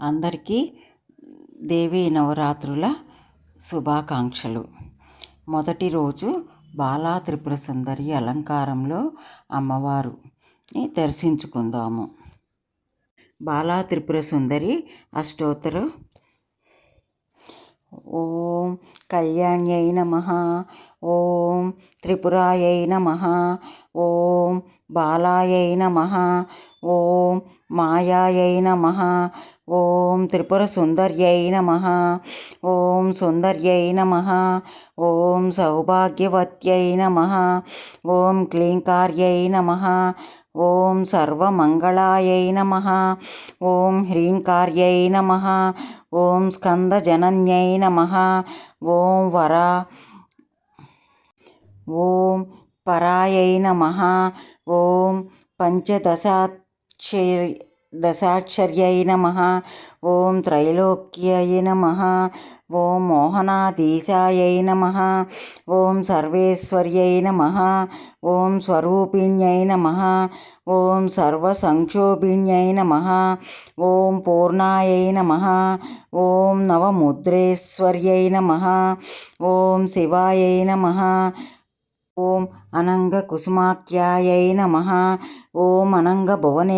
అందరికీ దేవీ నవరాత్రుల శుభాకాంక్షలు. మొదటి రోజు బాలా త్రిపుర సుందరి అలంకారంలో అమ్మవారుని దర్శించుకుందాము. బాలా త్రిపుర సుందరి అష్టోత్తరం ఓం కళ్యాణ్యై నమ ఓం త్రిపురాయై నమ ఓం బాలాయై నమ. ఓం మాయాయై నమ. ఓం త్రిపుర సుందర్యై నమ. ఓం సుందర్యై నమ. ఓం సౌభాగ్యవత్యై నమ. ఓం క్లీంకార్యై నమ. ఓం సర్వమంగళాయై నమ. ఓం హ్రీంకార్యై నమ. ఓం స్కందజనన్యై నమ. ఓం వరా ఓం పరాయై నమ. ఓం పంచదశాక్ష దశాక్షర్యై నమ. ఓం త్రైలోక్యై నమ. ఓం మోహనాధీశాయై నమ. ఓం సర్వేశ్వర్యై నమ. ఓం స్వరూపిణ్యై నమ. ఓం సర్వసంక్షోభిణ్యై నమ. ఓం పూర్ణాయై నమ. ఓం నవముద్రేశ్వర్యై నమ. ఓం శివాయై నమ. ఓం అనంగ అనంగకుసుమాఖ్యాయై నమ. ఓం అనంగ భువనే